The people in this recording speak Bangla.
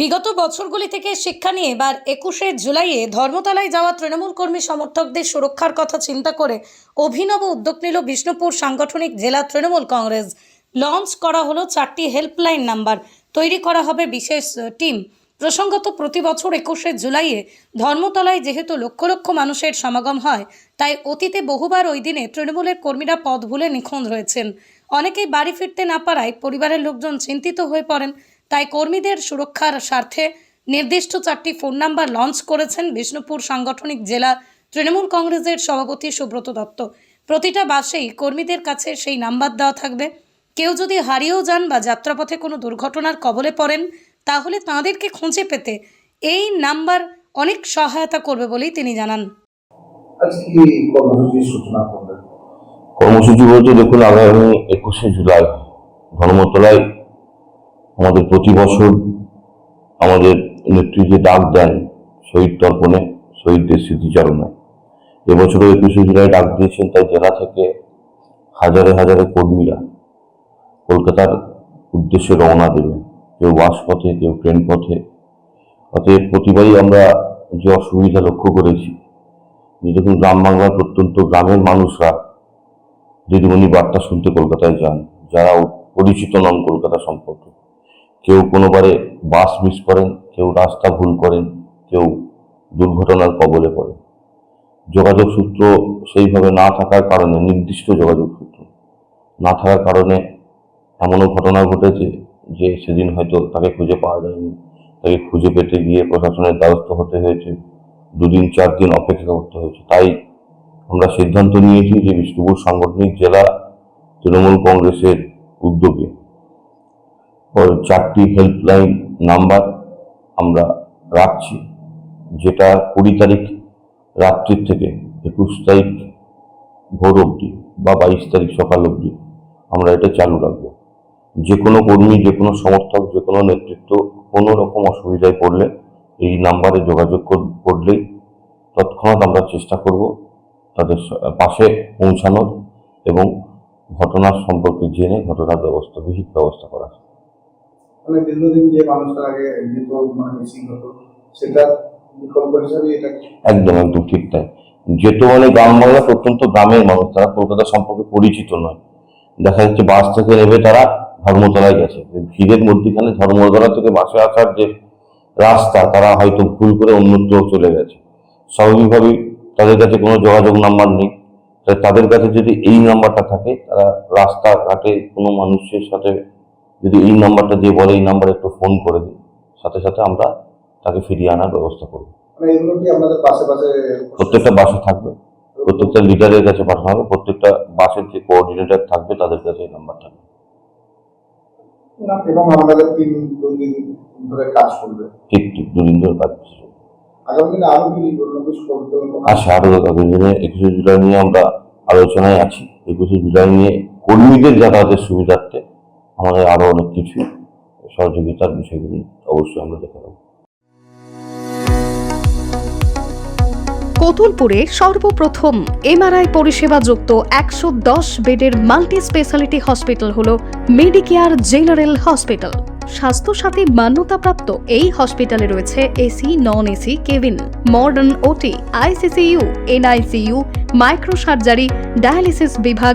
বিগত বছরগুলি থেকে শিক্ষা নিয়ে এবার একুশে জুলাইয়ে ধর্মতলায় যাওয়া তৃণমূল কর্মী সমর্থকদের সুরক্ষার কথা চিন্তা করে অভিনব উদ্যোগ নিল বিষ্ণুপুর সাংগঠনিক জেলা তৃণমূল কংগ্রেস। লঞ্চ করা হলো চারটি হেল্পলাইন নাম্বার। তৈরি করা হবে বিশেষ টিম। প্রসঙ্গত প্রতি বছর একুশে জুলাইয়ে ধর্মতলায় যেহেতু লক্ষ লক্ষ মানুষের সমাগম হয়, তাই অতীতে বহুবার ওই দিনে তৃণমূলের কর্মীরা পথ ভুলে নিখোঁজ রয়েছেন। অনেকেই বাড়ি ফিরতে না পারায় পরিবারের লোকজন চিন্তিত হয়ে পড়েন। তাই কর্মীদের সুরক্ষার স্বার্থে নির্দিষ্ট চারটি ফোন নাম্বার লঞ্চ করেছেন বিষ্ণুপুর সাংগঠনিক জেলা তৃণমূল কংগ্রেসের সভাপতি সুব্রত দত্ত। প্রতিটা বাসেই কর্মীদের কাছে সেই নাম্বার দেওয়া থাকবে। কেউ যদি হারিয়েও যান বা যাত্রাপথে কোনো দুর্ঘটনার কবলে পড়েন তাহলে তাঁদেরকে খুঁজে পেতে এই নাম্বার অনেক সহায়তা করবে বলেই তিনি জানান। কর্মসূচি বলতে দেখুন আগামী একুশে জুলাই ধর্মতলায় আমাদের প্রতি বছর আমাদের নেত্রী যে ডাক দেন শহীদ তর্পণে, শহীদদের স্মৃতিচারণে। এবছরও একুশে জুলাই ডাক দিয়েছেন তাই জেলা থেকে হাজারে হাজারে কর্মীরা। কলকাতার উদ্দেশ্যে রওনা দেবে। কেউ বাস পথে কেউ ট্রেন পথে অতএব প্রতিবারই আমরা যে অসুবিধা লক্ষ্য করেছি, যে দেখুন গ্রাম বাংলার প্রত্যন্ত গ্রামের মানুষরা দিদিমণি বার্তা শুনতে কলকাতায় যান, যারা পরিচিত নন কলকাতা সম্পর্কে। কেউ কোনোবারে বাস মিস করেন, কেউ রাস্তা ভুল করেন, কেউ দুর্ঘটনার কবলে পড়ে যোগাযোগ সূত্র সেইভাবে না থাকার কারণে, নির্দিষ্ট যোগাযোগ সূত্র না থাকার কারণে এমনও ঘটনা ঘটেছে যে সেদিন হয়তো তাকে খুঁজে পাওয়া যায়নি। তাকে খুঁজে পেতে গিয়ে প্রশাসনের দ্বারস্থ হতে হয়েছে। দুদিন, চার দিন অপেক্ষা করতে হয়েছে। তাই আমরা সিদ্ধান্ত নিয়েছি যে বিষ্ণুপুর সাংগঠনিক জেলা তৃণমূল কংগ্রেসের উদ্যোগে ওর চারটি হেল্পলাইন নাম্বার আমরা রাখছি, যেটা কুড়ি তারিখ রাত্রির থেকে একুশ তারিখ ভোর অবধি বা বাইশ তারিখ সকাল অবধি আমরা এটা চালু রাখব। যে কোনো কর্মী, যে কোনো সমর্থক, যে কোনো নেতৃত্ব কোনো রকম অসুবিধায় পড়লে এই নাম্বারে যোগাযোগ কর- করলেই তৎক্ষণাৎ আমরা চেষ্টা করব তাদের পাশে পৌঁছানোর এবং ঘটনার সম্পর্কে জেনে ঘটনার ব্যবস্থা বিহিত ব্যবস্থা করা মানে দীর্ঘদিন যে মানুষটা আগে যেত মানে মিসিং হতো, সেটা বিকল্প হিসাবে এটা? একদম একদম ঠিক তাই। যেহেতু মানে গ্রাম বাংলা প্রত্যন্ত গ্রামের মানুষ, তারা কলকাতা সম্পর্কে পরিচিত নয়। দেখা যাচ্ছে বাস থেকে নেবে তারা ধর্মতলায় গেছে। ভিড়ের মধ্যেখানে ধর্মতলা থেকে বাসে আসার যে রাস্তা, তারা হয়তো ভুল করে অন্যত্র চলে গেছে। স্বাভাবিকভাবেই তাদের কাছে কোনো যোগাযোগ নাম্বার নেই। তাই তাদের কাছে যদি এই নাম্বারটা থাকে, তারা রাস্তাঘাটে কোনো মানুষের সাথে যদি এই নাম্বারটা দিয়ে বলে এই নাম্বারে একটু ফোন করে দিন সাথে সাথে আমরা তাকে ফিরিয়ে আনার ব্যবস্থা করব। মানে প্রত্যেকটা বাসে থাকবে। প্রত্যেকটা লিডারের কাছে পাঠানো হবে প্রত্যেকটা বাসের যে কোঅর্ডিনেটর থাকবে তাদের কাছে এই নাম্বার থাকবে। এবং আপনাদের তিন দুদিন ধরে কাজ করবে। ঠিক ঠিক দুদিন ধরে কাজ করছে। আগামী দিনে আরও কি অন্য কিছু করতে হবে? আচ্ছা আরও আগামী দিনে একুশে জুলাই নিয়ে আমরা আলোচনায় আছি। একুশে জুলাই নিয়ে কর্মীদের যাতায়াতের সুবিধার্থে আমাদের আরও অনেক কিছু সহযোগিতার বিষয়গুলি অবশ্যই আমরা দেখে নেব। কোতুলপুরে সর্বপ্রথম এমআরআই পরিষেবা যুক্ত একশো দশ বেডের মাল্টি স্পেশালিটি হসপিটাল হল মেডিকেয়ার জেনারেল হসপিটাল। স্বাস্থ্যসাথী মান্যতাপ্রাপ্ত এই হসপিটালে রয়েছে AC non AC cabin, modern OT, ICCU, NICU micro surgery dialysis বিভাগ